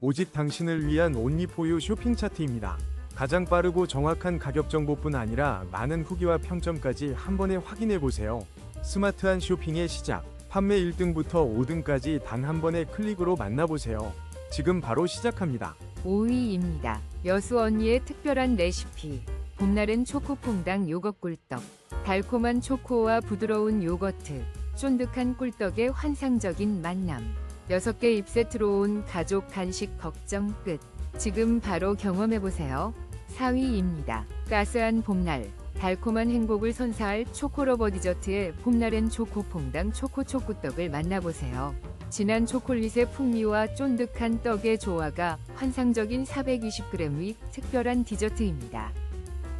오직 당신을 위한 온리포유 쇼핑 차트입니다. 가장 빠르고 정확한 가격 정보뿐 아니라 많은 후기와 평점까지 한 번에 확인해 보세요. 스마트한 쇼핑의 시작. 판매 1등부터 5등까지 단 한 번의 클릭으로 만나보세요. 지금 바로 시작합니다. 5위입니다. 여수 언니의 특별한 레시피. 봄날은 초코퐁당 요거 꿀떡. 달콤한 초코와 부드러운 요거트. 쫀득한 꿀떡의 환상적인 만남. 6개 입세 들어온 가족 간식 걱정 끝. 지금 바로 경험해보세요. 4위입니다. 따스한 봄날. 달콤한 행복을 선사할 초코러버 디저트의 봄날엔 초코 퐁당 초코 초코떡을 만나보세요. 진한 초콜릿의 풍미와 쫀득한 떡의 조화가 환상적인 420g 의 특별한 디저트입니다.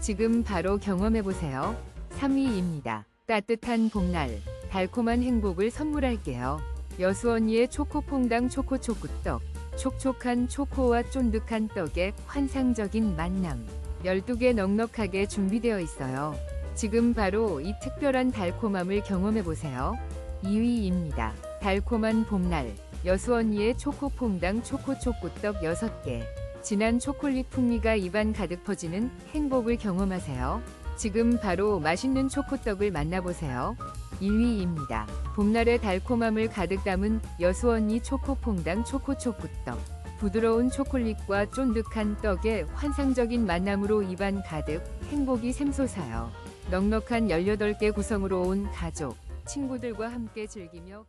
지금 바로 경험해보세요. 3위입니다. 따뜻한 봄날, 달콤한 행복을 선물할게요. 여수 언니의 초코퐁당 초코초코떡, 촉촉한 초코와 쫀득한 떡의 환상적인 만남. 12개 넉넉하게 준비되어 있어요. 지금 바로 이 특별한 달콤함을 경험해보세요. 2위입니다. 달콤한 봄날, 여수 언니의 초코퐁당 초코초코떡 6개. 진한 초콜릿 풍미가 입안 가득 퍼지는 행복을 경험하세요. 지금 바로 맛있는 초코떡을 만나보세요. 1위입니다. 봄날의 달콤함을 가득 담은 여수 언니 초코퐁당 초코초코떡. 부드러운 초콜릿과 쫀득한 떡의 환상적인 만남으로 입안 가득 행복이 샘솟아요. 넉넉한 18개 구성으로 온 가족, 친구들과 함께 즐기며